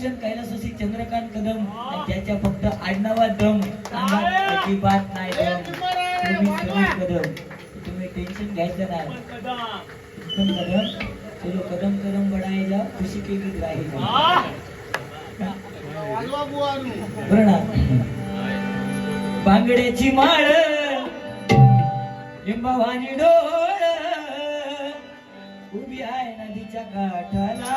बाळभूषण कैलासवासी चंद्रकांत कदम त्याच्या फक्त आडनावात दम अजिबात नाही. दम कदम. तुम्ही टेन्शन घ्यायचं नाही. कदम. कदम चलो कदम कदम जाओ खुशी के गीत गाए जाओ बरं ना? बांगड्याची माळ लिंबावानी डोळ उभी आहे नदीच्या काठाला.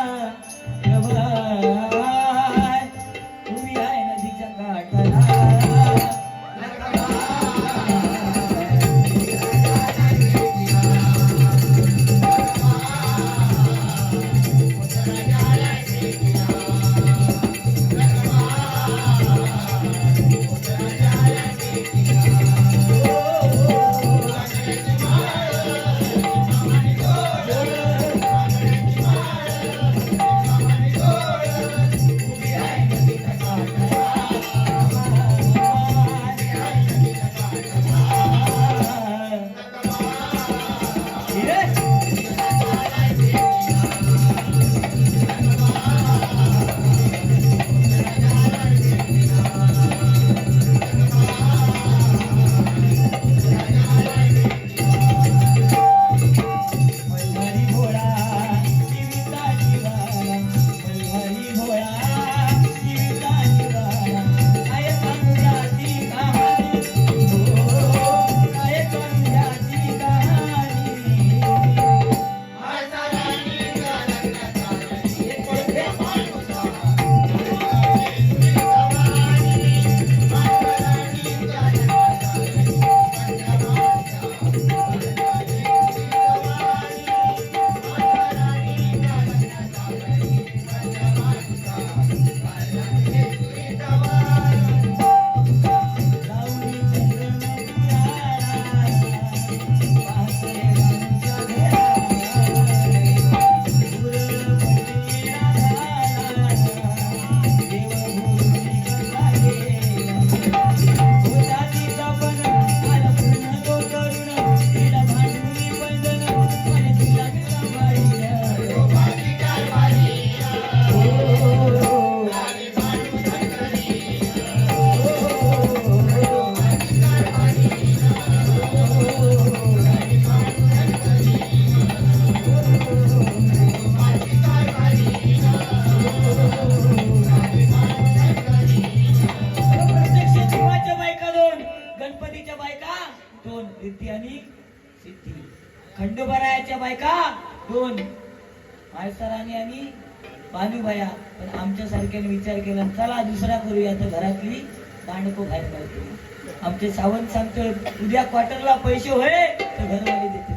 ते सावंत सांगतो उद्या क्वार्टरला पैसे होय तर घरवाले देते.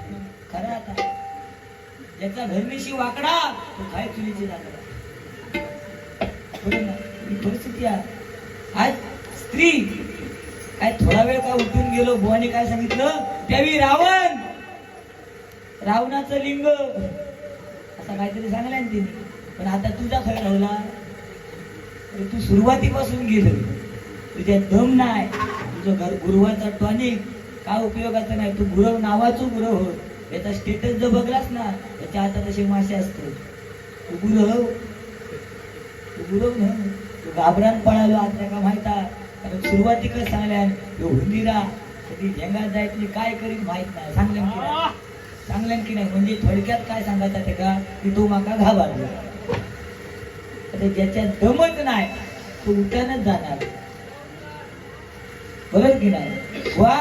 खरं आता. ज्याचा धर्मीशी वाकडा तो काय चुलीची परिस्थिती आज स्त्री काय थोडा वेळ काय उठून गेलो बुवाने काय सांगितलं? त्यावेळी रावण! रावणाचं लिंग. असं काहीतरी सांगलं ना तिने. पण आता तुझा खरं राहिला. तू सुरुवातीपासून गेलं. तुझ्या दम नाही. तुझं घर गुरुवाचा टॉनिक काय उपयोगाचा नाही तू गुरव नावाचं गुरव हो. याचा स्टेटस जर बघलास ना त्याच्या हातात तसे मासे असतो तू गुरव. तू गुरव ना. तू घाबरान पळालो आज का माहिता कारण सुरुवातीकच सांगल्या तो हुंदिरा कधी झेंगा जायतली काय करीन माहीत नाही. सांगल्यान की नाही. सांगल्यान की नाही. म्हणजे थोडक्यात काय सांगायचा ते का? की तो माका घाबरला. आता ज्याच्यात दमच नाही तो उठानच जाणार. बरोबर की नाही? वा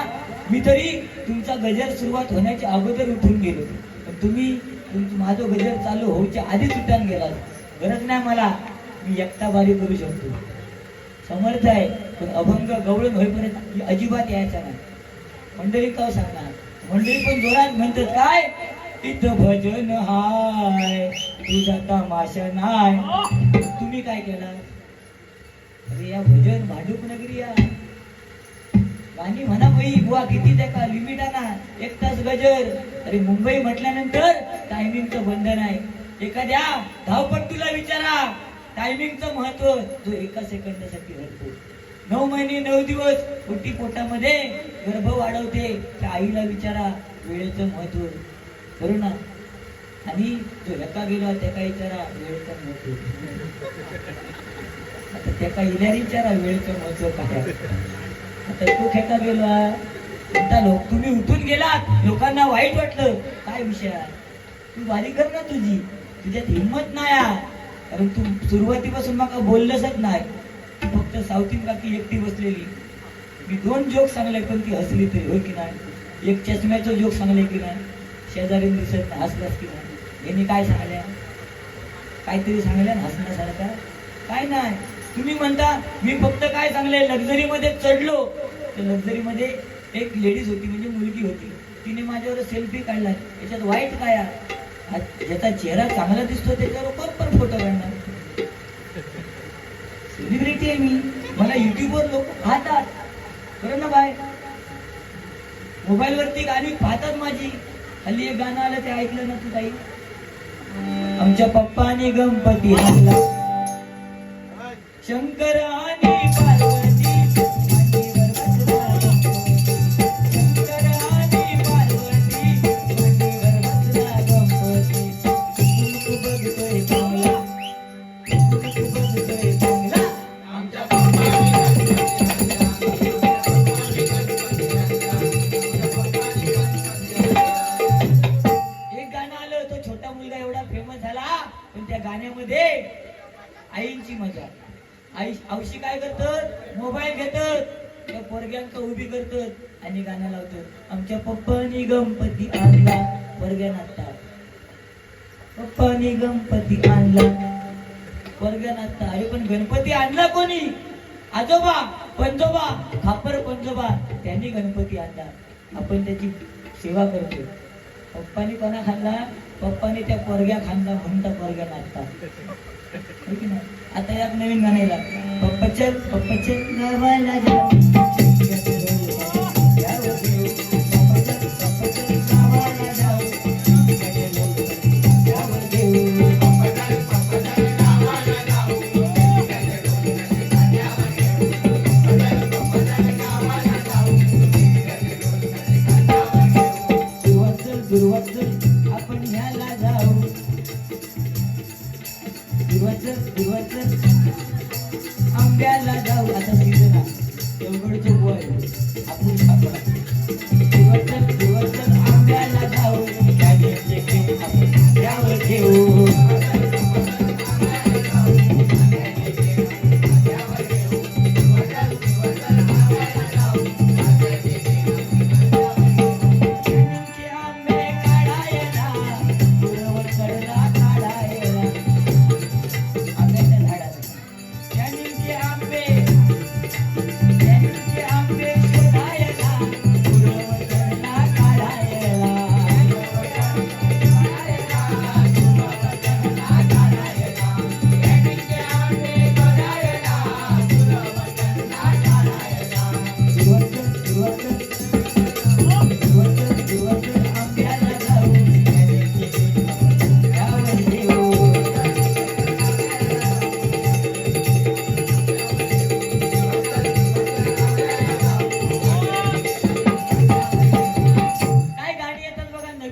मी तरी तुमचा गजर सुरुवात होण्याच्या अगोदर उठून गेलो. पण तुम्ही तुमचं माझं गजर चालू होऊच्या आधीच उठान गेला गरज नाही मला. मी एकटा बारी करू शकतो. समर्थ आहे पण अभंग गवळण होईपर्यंत अजिबात यायचा नाही. मंडळी का सांगणार? मंडळी पण जोरात म्हणतात काय? इथं भजन हाय तुझा तमाशा नाही. तुम्ही काय केला? अरे या भजन भांडूप नगरी या गाणी म्हणा बाई बुवा किती त्या का लिमिट आणा एक तास गजर. अरे मुंबई म्हटल्यानंतर टायमिंगचं बंधन आहे. एखाद्या धावपट्टूला विचारा. टायमिंगचं महत्त्व जो एका सेकंदासाठी हरतो नऊ महिने नऊ दिवस पोटी पोटामध्ये गर्भ वाढवते. त्या आईला विचारा वेळेचं महत्त्व. करू ना. आणि तो लका गेलो त्याका विचारा वेळेचं महत्त्व. आता त्याका इल्यारी विचारा वेळेचं महत्त्व काय आता तो खेळता गेलो आता लोक तुम्ही उठून गेलात. लोकांना वाईट वाटलं. काय विषय तू बारी कर ना तुझी. तुझ्यात हिंमत नाही आहे. कारण तू सुरुवातीपासून मला बोललंच नाही. तू फक्त साऊथ बाकी एकटी बसलेली. मी दोन जोक सांगले पण ती हसली तरी हो की नाही? एक चष्म्याचं जोक सांगले की नाही? शेजारी दिसत नाही, हसलास की नाही? यांनी काय सांगल्या? काहीतरी सांगल्या ना हसण्यासारखा? काय नाही. तुम्ही म्हणता मी फक्त काय सांगले लक्झरी मध्ये चढलो. तर लक्झरी मध्ये एक लेडीज होती म्हणजे मुलगी होती. तिने माझ्यावर सेल्फी काढला. याच्यात वाईट काय. हा ज्याचा चेहरा चांगला दिसतो त्याच्यावर कोण पण फोटो काढणार. सेलिब्रिटी आहे मी. मला युट्यूबवर लोक पाहतात. बरं ना बाय? मोबाईलवरती गाणी पाहतात माझी. हल्ली एक गाणं आलं ते ऐकलं ना तू काही आमच्या पप्पाने गणपती आणला शंकर सेवा करतो. पप्पानी कोणा खाल्ला पप्पानी त्या पोरग्या खाल्ला म्हणून त्या पोरग्या नाचतात. हो आता यात नवीन म्हणायला येईल. पप्पा चल पप्पा चल गावाला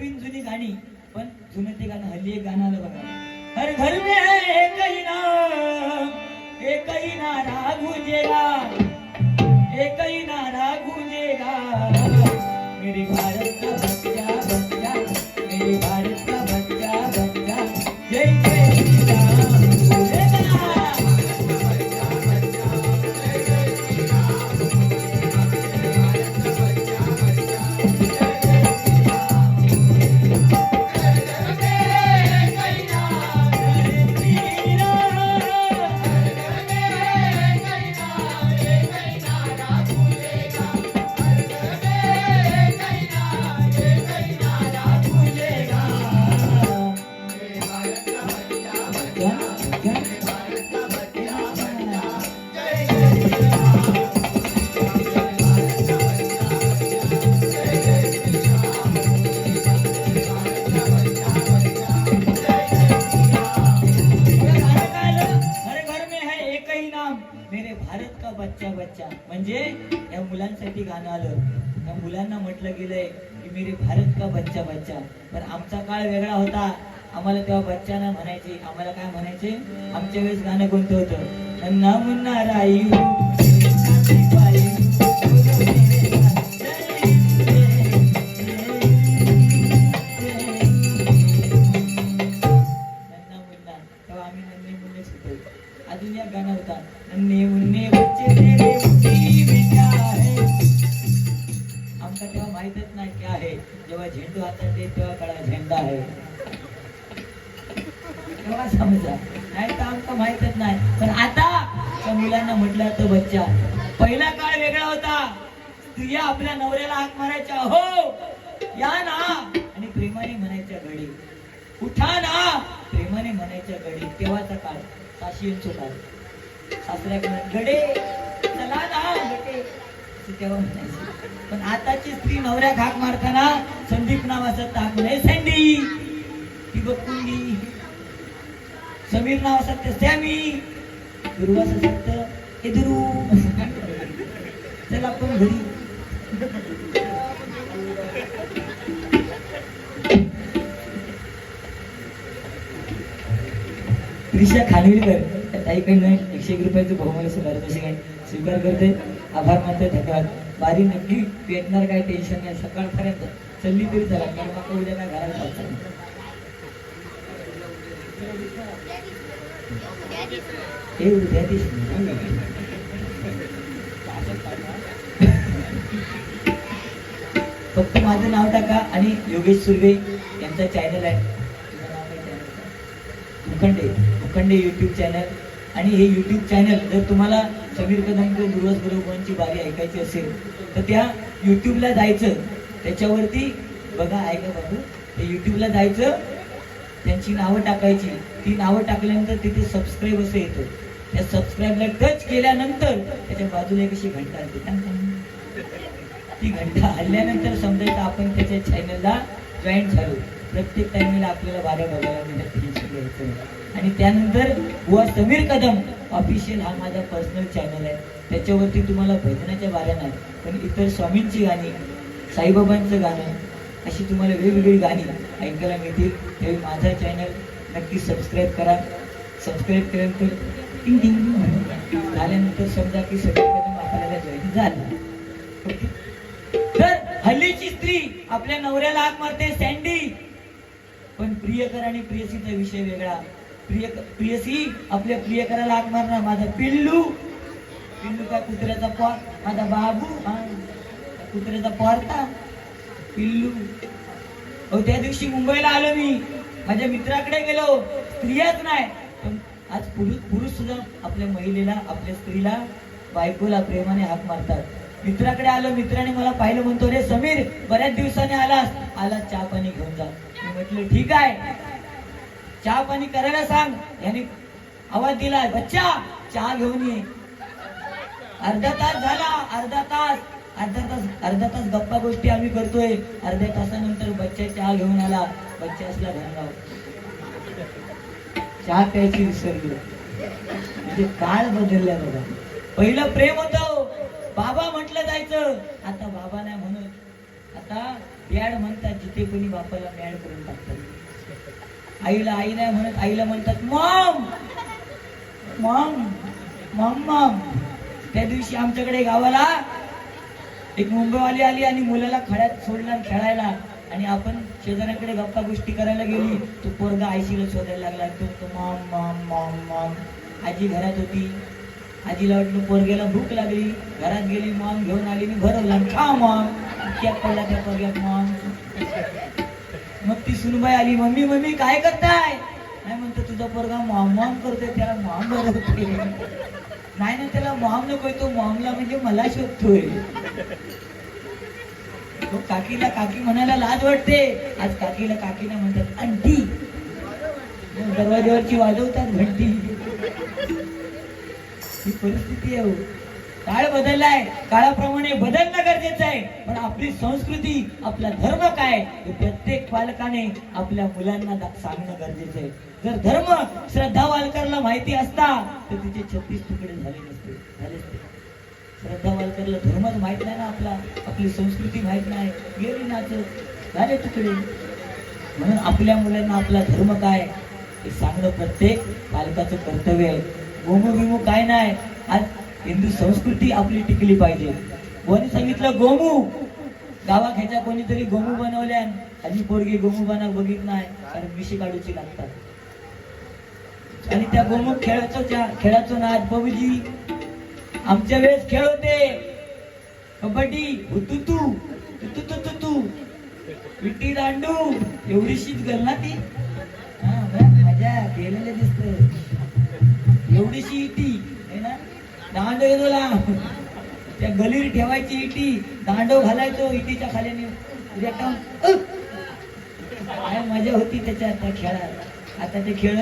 नवीन जुनी गाणी पण जुनं ते गाणं हल्ली एक गाणं आलं बघा. हर घर में है एक ही नाम एक ही नारा गूंजेगा. एक ही नारा गूंजेगा. मेरे भारत का काळ वेगळा होता. आम्हाला तेव्हा बच्चांना म्हणायचे. आम्हाला काय म्हणायचे? आमच्या वेळेस गाणं कोणतं होतं? नन्ना मुन्ना रायू. आहे तेव्हा समजा नाही तर आमचं माहितच नाही. पण आता त्या मुलांना म्हटलं तर बच्चा. पहिला काळ वेगळा होता. स्त्रिया आपल्या नवऱ्याला हाक मारायच्या. हो! या ना! आणि प्रेमाने म्हणायच्या घडी. उठा ना! प्रेमाने म्हणायच्या घडी. तेव्हाचा काळ. साशियांचो काळ सासऱ्याकडे घडे चला ना गडे तेव्हा म्हणायचे. पण आताची स्त्री नवऱ्या हाक मारताना संदीप नावाचा ताक नाही सँडी ती बकुंडी समीर नाव असत सॅमी. दुर्वास असत हे दुरू चला आपण घरी. त्रिशा खानविलकर त्या ताईकडनं एकशे एक रुपयाचं बहुमान असं स्वीकार असे काय? स्वीकार करते. आभार मानते. धन्यवाद. बारी नक्की भेटणार काय टेन्शन नाही. सकाळपर्यंत चल्ली तरी चला कारण माका उद्या काय घरात चालतं हे उद्या फक्त माझं नाव टाका आणि योगेश सुर्वे यांचा चॅनल आहे. तुझं नाव काय मुखंडे. मुखंडे युट्यूब चॅनल आणि हे युट्यूब चॅनल जर तुम्हाला समीर कदमकर दिवस बरोबरांची बारी ऐकायची असेल तर त्या युट्यूबला जायचं. त्याच्यावरती बघा ऐका बाबू. ते युट्यूबला जायचं. त्यांची नावं टाकायची. ती नावं टाकल्यानंतर तिथे सबस्क्राईब असं येतं. त्या सबस्क्राईबला टच केल्यानंतर त्याच्या बाजूला एक अशी घंटा असते ती घंटा हल्ल्यानंतर समजायचं आपण त्याच्या चॅनलला जॉईन झालो. प्रत्येक टायमिंगला आपल्याला बारा बघायला मिळतात टेन्शन घ्यायचं आणि त्यानंतर बुवा समीर कदम ऑफिशियल हा माझा पर्सनल चॅनल आहे. त्याच्यावरती तुम्हाला भजनाच्या बाऱ्या नाही पण इतर स्वामींची गाणी साईबाबांचं गाणं अशी तुम्हाला वेगवेगळी गाणी ऐकायला मिळतील. त्यावेळी माझा चॅनल नक्की सबस्क्राईब करा. सबस्क्राईब केल्यानंतर झाल्यानंतर समजा की समीर कदम आपल्याला जॉईन झालं. तर हल्लीची स्त्री आपल्या नवऱ्याला आग मारते सँडी पण प्रियकर आणि प्रियसीचा विषय वेगळा. प्रिय प्रियसी आपल्या प्रियकराला हाक मारणार माझा पिल्लू. पिल्लू का कुत्र्याचा पॉर माझा बाबू. हा. कुत्र्याचा पॉरता. पिल्लू. अहो त्या दिवशी मुंबईला आलो मी. माझ्या मित्राकडे गेलो. स्त्रियाच नाही. पण आज पुरुष पुरुष सुद्धा आपल्या महिलेला आपल्या स्त्रीला बायकोला प्रेमाने हाक मारतात. मित्राकडे आलो मित्राने मला पाहिलं म्हणतो रे समीर बऱ्याच दिवसाने आलास. आला चहा पाणी घेऊन जा. म्हटलं ठीक आहे. चहा पाणी करायला सांग. याने आवाज दिला बच्चा चहा घेऊन ये. अर्धा तास झाला अर्धा तास अर्धा तास अर्धा तास गप्पा गोष्टी आम्ही करतोय. अर्ध्या तासानंतर बच्चा चहा घेऊन आला. बच्चा असला धनगाव. चहा प्यायची विसरलो. म्हणजे काळ बदलल्या बघा. पहिलं प्रेम होतं बाबा म्हटलं जायचं. आता बाबा नाही म्हणत आता बॅड म्हणतात जिथे कोणी बापाला बॅड करून टाकतात. आईला आई नाही म्हणत आईला म्हणतात मॉम मॉम मॉम मॉम. त्या दिवशी आमच्याकडे गावाला एक मुंबईवाली आली आणि मुलाला खड्यात सोडला खेळायला. आणि आपण शेजाऱ्याकडे गप्पा गोष्टी करायला गेली. तो पोरगा आईशीला शोधायला लागला. तो तो मॉम मॉम मॉम मॉम. आजी घरात होती. आजीला वाटलं पोरग्याला भूक लागली घरात गेली मॉम घेऊन आली मी भरवला खा मॉम. केक पडला त्या पोरग्यात मॉम. मग ती सुनबाई आली मम्मी मम्मी काय करताय? नाही म्हणतो तुझा पोरगा मॉम मॉम करतोय त्याला मॉम भरवतोय नाही ना त्याला मॉम नकोय तो मॉमला म्हणजे मला शोधतोय. तो काकीला काकी म्हणायला लाज वाटते. आज काकीला काकीला म्हणतात अंटी दरवाज्यावरची वाजवतात घंटी. ही परिस्थिती आहे हो. काळ बदललाय. काळाप्रमाणे बदलणं गरजेचं आहे. पण आपली संस्कृती आपला धर्म काय हे प्रत्येक पालकाने आपल्या मुलांना सांगणं गरजेचं आहे. जर धर्म श्रद्धा वालकरला माहिती असता तर तिचे छत्तीस तुकडे झाले नसते. झाले असते. श्रद्धा वालकरला धर्मच माहीत नाही ना आपला. आपली संस्कृती माहीत नाही. गेली नाचत झाले तुकडे. म्हणून आपल्या मुलांना आपला धर्म काय हे सांगणं प्रत्येक पालकाचं कर्तव्य आहे. गोमू बिमू काय नाही. आज हिंदू संस्कृती आपली टिकली पाहिजे. कोणी सांगितलं गोमू? गावाखेच्या कोणीतरी गोमू बनवल्या आजी पोरगी गोमू बना बघित नाही. कारण मिशी काढूची लागतात. आणि त्या गोमुख खेळाचं त्या खेळाचं नाद पबजी आमच्या वेळेस खेळ होते. कबड्डी हुतुतू तुतू विट्टी दांडू एवढीशीच गल ना ती. हा, बरं, मजा गेलेलं दिसतंय. एवढीशी इटी आहे ना? दांडो येतो लांब. त्या गलीर ठेवायची इटी दांडो घालायचो इटीच्या खाल्याने रेटावून, काय मजा होती त्याच्या त्या खेळात. आता ते खेळ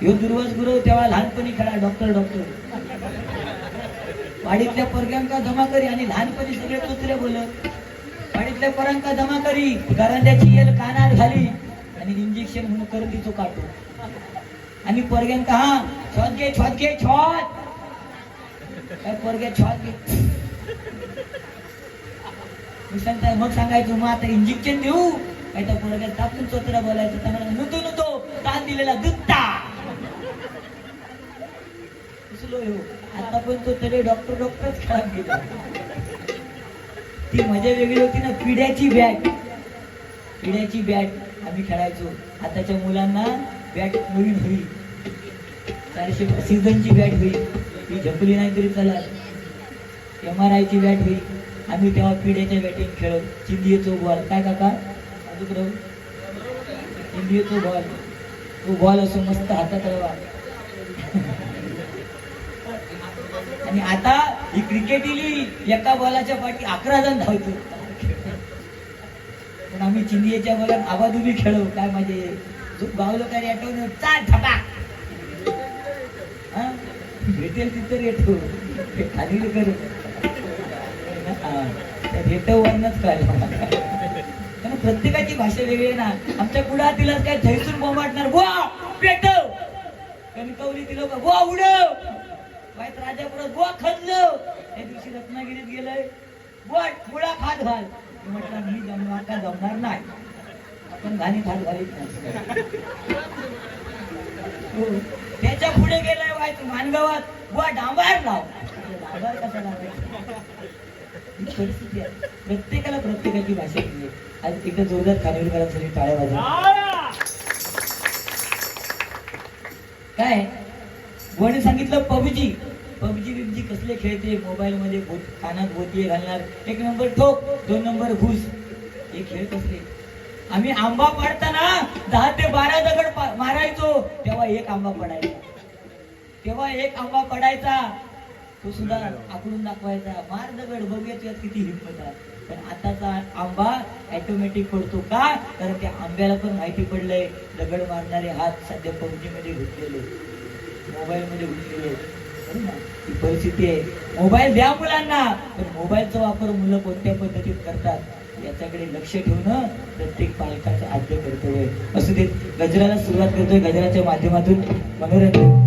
ह्यो दुर्वास गुरु तेव्हा लहानपणी खेळा डॉक्टर डॉक्टर वाडीतल्या पोरग्यांका जमा करी आणि लहानपणी सगळे कुत्रे बोलत वाडीतल्या पोरांका जमा करी. घरांद्याची येल कानात घाली आणि इंजेक्शन म्हणून करून तिचो काढतो आणि पोरग्यांका हा छत घे छत घे छत. काय पोरग्या छॉत घे. मी सांगताय मग सांगायचो मग आता इंजेक्शन देऊ. काय तर पोरग्या तापून चोतरा बोलायचं. तर म्हणा नुतो नुतो. ताण दिलेला दुत्ता उचलो येऊ. आता पण तो तरी डॉक्टर डॉक्टरच खराब गेला. ती मजा वेगळी होती ना पिढ्याची बॅट पिढ्याची बॅट आम्ही खेळायचो. आताच्या मुलांना बॅट नवीन होईल. चारशे सीझनची बॅट होईल. ती झपली नाही तरी चालत एम आर आयची बॅट होईल. आम्ही तेव्हा पिढ्याच्या बॅटिंग खेळत. चिंदियेचो बॉल. काय काका? अजून चिंदियेचो बॉल. तो बॉल असो मस्त हातात रवा. आणि आता ही क्रिकेट इली एका बॉलाच्या पाठी अकरा जण धावतो पण आम्ही चिंदियेच्या बॉलात आबादुबी खेळू काय माझे गावलो काय आठवण चाल धपा भेटेल तिथं रेटो. खाली कर रेटवरनच काय कारण प्रत्येकाची भाषा वेगळी आहे ना. आमच्या कुडातीलाच काय थैसून बोंबाटणार बुवा पेटव कणकवली तिला का बुवा उडव वाईट राजापुरात बुवा खदलं त्या दिवशी रत्नागिरीत गेलंय. बुवा मुळा खात घाल म्हटलं मी जमणार का जमणार नाही. पण घाणी थाट घालीत नाही हो. त्याच्या पुढे गेलाय वाईट मानगावात. बुवा डांबार लाव डांबार कसा लावायचा ही परिस्थिती आहे. प्रत्येकाला प्रत्येकाची भाषा दिली आज एकदा जोरदार खानविलकरांसाठी टाळ्या वाजवा. काय? वणी सांगितलं पबजी. पबजी बिबजी कसले खेळते मोबाईल मध्ये कानात गोती घालणार. एक नंबर ठोक दोन नंबर घुस. हे खेळ कसले? आम्ही आंबा पाडताना दहा ते बारा दगड मारायचो तेव्हा एक आंबा पडायचा. तेव्हा एक आंबा पडायचा. तो सुद्धा आकडून दाखवायचा मार दगड बघूया तुझ्यात किती हिंमत पण आताचा आंबा ऑटोमॅटिक पडतो का? कारण त्या आंब्याला पण माहिती पडलंय दगड मारणारे हात सध्या पबजीमध्ये घुसलेले मोबाईल मध्ये घुसलेले ना? ही परिस्थिती आहे. मोबाईल द्या मुलांना पण मोबाईलचा वापर मुलं कोणत्या पद्धतीत करतात? याच्याकडे लक्ष ठेवणं प्रत्येक पालकाचं आद्य कर्तव्य असू देत गजराला सुरुवात करतोय गजराच्या माध्यमातून. मनोरंजन.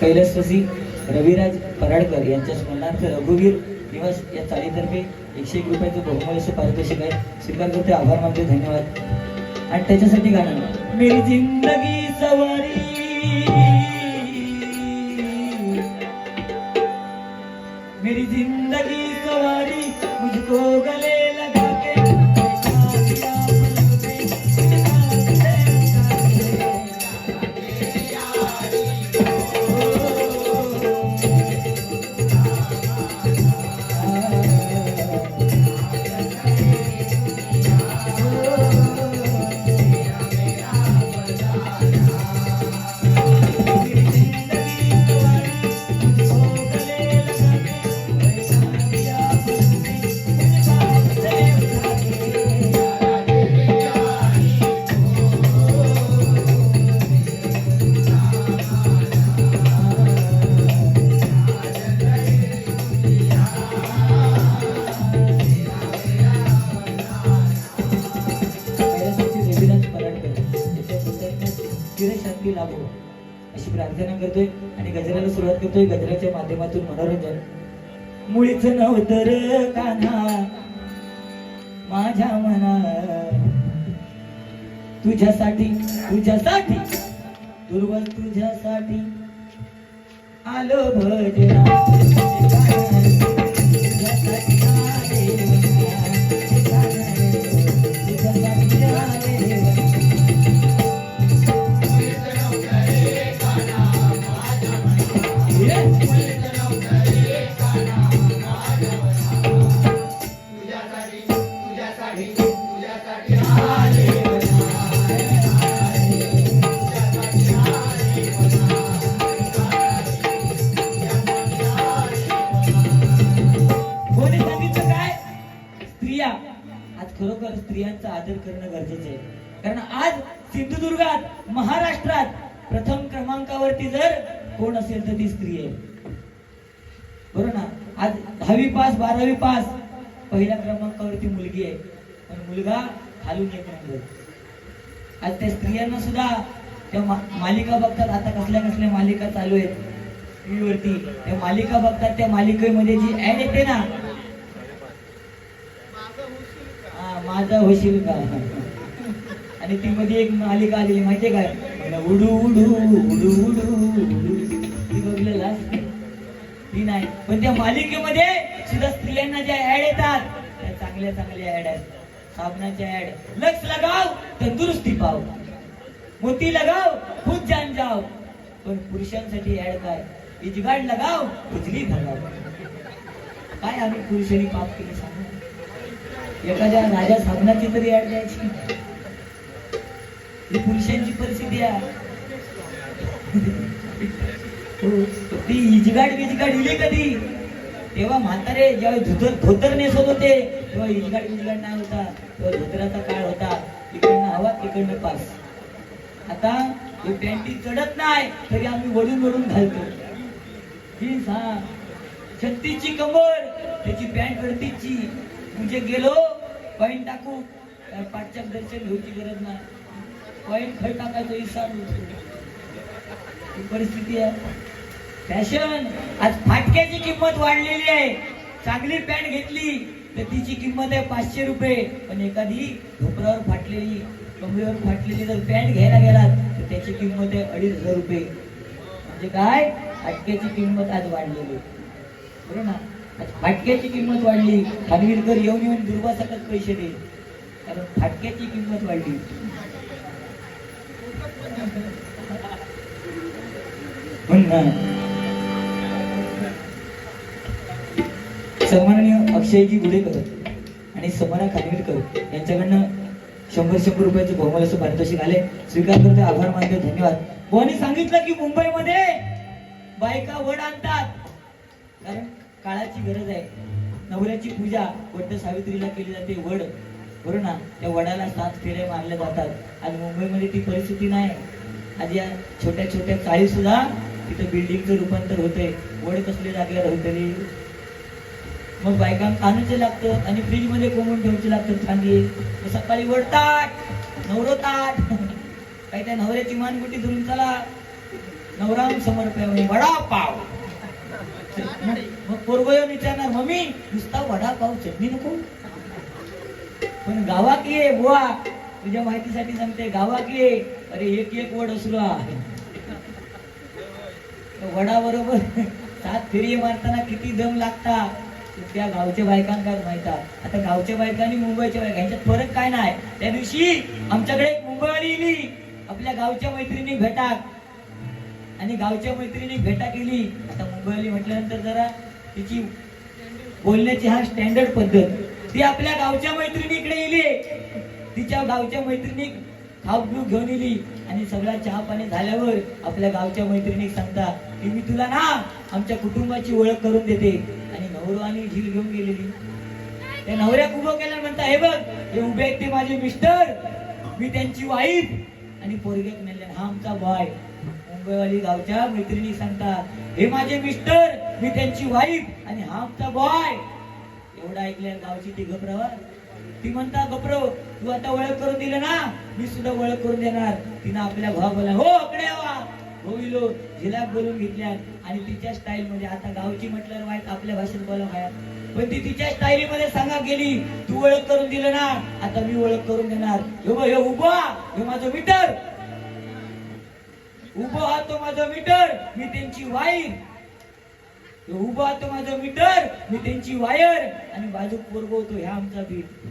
कैलासवासी रविराज पराडकर यांच्या स्मरणार्थ रघुवीर निवास या चाळीतर्फे एकशे एक रुपयाचं बहुमूल्य पारितोषिक आहे. स्वीकार करते आभार मानते धन्यवाद. आणि त्याच्यासाठी गाणं मेरी जिंदगी सवारी माध्यमातून मनोरंजन. मुळीच नव्हतं कान्हा. माझ्या मना तुझ्यासाठी तुझ्यासाठी दुर्बल तुझ्यासाठी आलो भजना स्त्रियांचा आदर करणं गरजेचं आहे. कारण आज सिंधुदुर्गात महाराष्ट्रात प्रथम क्रमांकावरती जर कोण असेल तर ती स्त्री आहे. बरोबर ना? आज दहावी पास बारावी पास पहिल्या क्रमांकावरती मुलगी आहे. पण मुलगा खालून एक नंबर आज त्या स्त्रियांना सुद्धा त्या मालिका बघतात. आता कसल्या कसल्या मालिका चालू आहेत. टीव्हीवरती. त्या मालिका बघतात. त्या मालिकेमध्ये जी ऍड येते ना हा, माझा होशील का आणि ती मध्ये एक मालिका आलेली माहितीये काय? उडू उडू उडू उडू उडू. ती बघलेला ती नाही. पण त्या मालिकेमध्ये सुद्धा स्त्रियांना ज्या ऍड येतात त्या चांगल्या चांगल्या ऍड आहेत. साबणाच्या ऍड. लक्ष लगाव तंदुरुस्ती पाव. मोती लगाव खूप जान जाव. पण पुरुषांसाठी ऍड काय? इजगाड लगाव उजली भगाव काय आम्ही पुरुषांनी पाप केले सांगा? एखाद्या राजा साबणाची तरी ऍड द्यायची. ही पुरुषांची परिस्थिती आहे. हो, ती इजगाड गिजगाड इली कधी? तेव्हा म्हातारे जेव्हा धोतर धोतर नेसत होते तेव्हा इजगाड गिजगाड नाही होता. तेव्हा धोतराचा काळ होता. इकडनं हवा तिकडनं पास. आता हे पॅन्टी चढत नाही तरी आम्ही वडून वडून घालतो. ही हा छत्तीची कंबर त्याची पॅन्ट वरतीची म्हणजे गेलो पॉईंट टाकू. काय पाठच्या दर्शन घेऊची गरज नाही. पॉईंट खड टाकायचं इसाड ही परिस्थिती आहे. फॅशन आज फाटक्याची किंमत वाढलेली आहे. चांगली पॅन्ट घेतली तर तिची किंमत आहे पाचशे रुपये. पण एखादी ढोपरावर फाटलेली कमरेवर फाटलेली जर पॅन्ट घ्यायला गेलात तर त्याची किंमत आहे अडीच हजार रुपये. म्हणजे काय? फाटक्याची किंमत आज वाढलेली बरोबर ना? फाटक्याची किंमत वाढली. खानविलकर येऊन येऊन दुर्वासाकच पैसे दे. कारण फाटक्याची किंमत वाढली. सन्माननीय अक्षयजी गुडेकर आणि समरा खानविलकर यांच्याकडनं शंभर शंभर रुपयाचे बहुमल असं पारितोषिक आले स्वीकार करते आभार मानते धन्यवाद. कोणी सांगितलं की मुंबईमध्ये बायका वड आणतात? कारण काळाची गरज आहे. नवऱ्याची पूजा वड्ड सावित्रीला केली जाते. वड बरोबर ना त्या वडाला सात फेरे मारले जातात. आज मुंबईमध्ये ती परिस्थिती नाही. आज या छोट्या छोट्या चाळी सुद्धा तिथं बिल्डिंगचं रूपांतर होतंय. वड कसले लागले होतली मग बायकांना आणूचे लागतं आणि फ्रीजमध्ये कोंबून ठेवचे लागतं चांगली सकाळी वडतात नवरतात काही त्या नवऱ्याची मानगुटी धरून चला. नवराम समर्पण वडा विचारणार मम्मी नुसता वडापाव चटणी नको. पण गावात ये बुवा. तुझ्या माहितीसाठी सांगते गावात ये अरे एक एक वड असुरा. वडा बरोबर सात फेरी मारताना किती दम लागता? त्या गावच्या बायकांना माहिता आता गावच्या बायका आणि मुंबईच्या बायका यांच्यात फरक काय नाही. त्या दिवशी आमच्याकडे एक मुंबईवाली इली आपल्या गावच्या मैत्रिणी भेटाक आणि गावच्या मैत्रिणी भेटा केली. आता मुंबईवाली म्हटल्यानंतर जरा तिची बोलण्याची हा स्टँडर्ड पद्धत ती आपल्या गावच्या मैत्रिणीकडे येली. तिच्या गावच्या मैत्रिणी खाऊ पिऊ घेऊन येली आणि सगळा चहा पाणी झाल्यावर आपल्या गावच्या मैत्रिणी सांगता की मी तुला ना आमच्या कुटुंबाची ओळख करून देते. आणि नवरो आणि झील घेऊन गेलेली. त्या नवऱ्या उभं केल्या म्हणता हे बघ हे उभे आहेत ते माझे मिस्टर. मी त्यांची वाईफ. आणि पोरग्यात नेले हा आमचा बॉय मुंबईवाली गावच्या मैत्रिणी सांगता हे माझे मिस्टर. मी त्यांची वाईफ आणि हा आमचा बॉय एवढा ऐकल्या गावची ती घबरावा ती म्हणता गप्रव तू आता ओळख करून दिलं ना मी सुद्धा ओळख करून देणार. तिनं आपल्या भावाला हो अकडे वा होईलो झिलाक बोलून घेतल्या आणि तिच्या स्टाईल मध्ये आता गावची म्हटल्यावर वाईट आपल्या भाषेत बोला माया पण ती तिच्या स्टाईली मध्ये सांगा गेली तू ओळख करून दिलं ना आता मी ओळख करून देणार. हे बघ, हे उभा हे माझं मीटर उभं हा तो माझं मीटर मी त्यांची वाईट उभं तो माझं मीटर मी त्यांची वायर आणि बाजू पोरगवतो ह्या आमचा बीट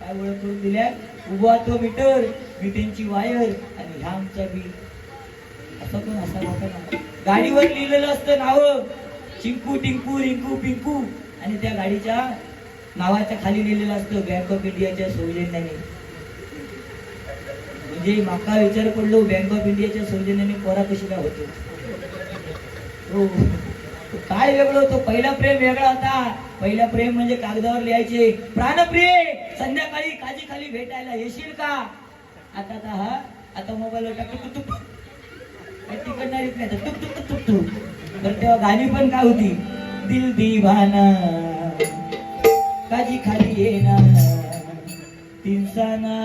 काय ओळख करून दिल्या? उभा तो मीटर मी त्यांची वायर आणि ह्या आमचा बीट असं पण असा होता ना गाडीवर लिहिलेलं असतं नाव. चिंकू टिंकू रिंकू पिंकू. आणि त्या गाडीच्या नावाच्या खाली लिहिलेलं असतं बँक ऑफ इंडियाच्या सौजन्याने. म्हणजे माका विचार पडलो बँक ऑफ इंडियाच्या सौजन्याने पोरा कशी काय होते हो. काय वेगळं होतं? पहिला प्रेम वेगळा होता. पहिला प्रेम म्हणजे कागदावर लिहायचे. प्राणप्रिय संध्याकाळी काजी खाली भेटायला येशील का? आता आता हा आता मोबाईलवर टाकतो. टुक टुक काय येत नाही तर तुक तुक तुक तर तेव्हा गाणी पण काय होती? दिल दिवाना. काजी खाली येणार. तिनसाना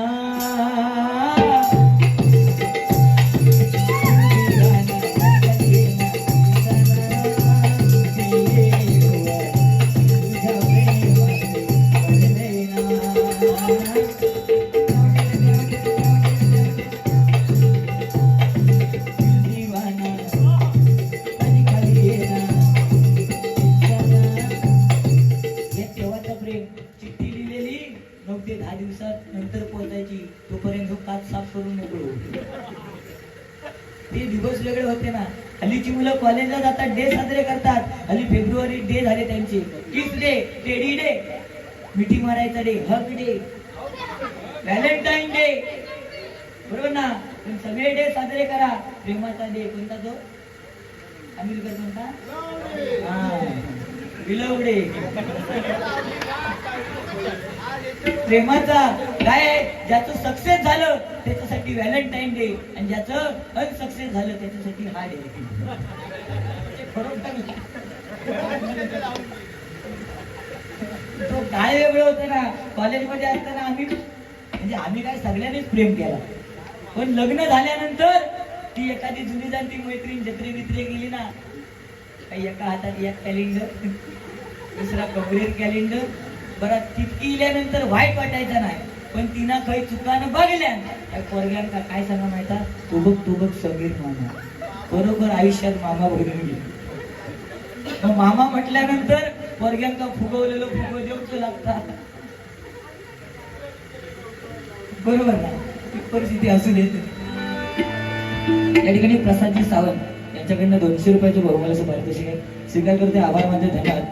विलव प्रेमाचा काय ज्याचं सक्सेस झालं त्याच्यासाठी व्हॅलेंटाईन डे आणि ज्याचं अनसक्सेस झालं त्याच्यासाठी हा डे तो काय वेगळं होतं ना? कॉलेजमध्ये असताना आम्ही म्हणजे आम्ही काय सगळ्यांनीच प्रेम केला. पण लग्न झाल्यानंतर ती एखादी जुनी जाणती मैत्रीण जत्रे बित्रे गेली ना काही एका हातात एक कॅलेंडर दुसरा कपडेर कॅलेंडर बरं तितकी इल्यानंतर वाईट वाटायचं नाही. पण तिनं काही चुकानं बघल्यान त्या पोरग्यांका काय सांगा माहिता? तुबक तुबक समीर मामा. बरोबर आयुष्यात मामा भरून गेले मग मामा म्हटल्यानंतर पोरग्यांका फुगवलेलं फुगव देऊच लागतात बरोबर ना? ही परिस्थिती असू देत या ठिकाणी प्रसादजी सावंत यांच्याकडनं दोनशे रुपयाचं बहुमालाचं पारितोषिक आहे. स्वीकार करते आभार मानते धन्यवाद.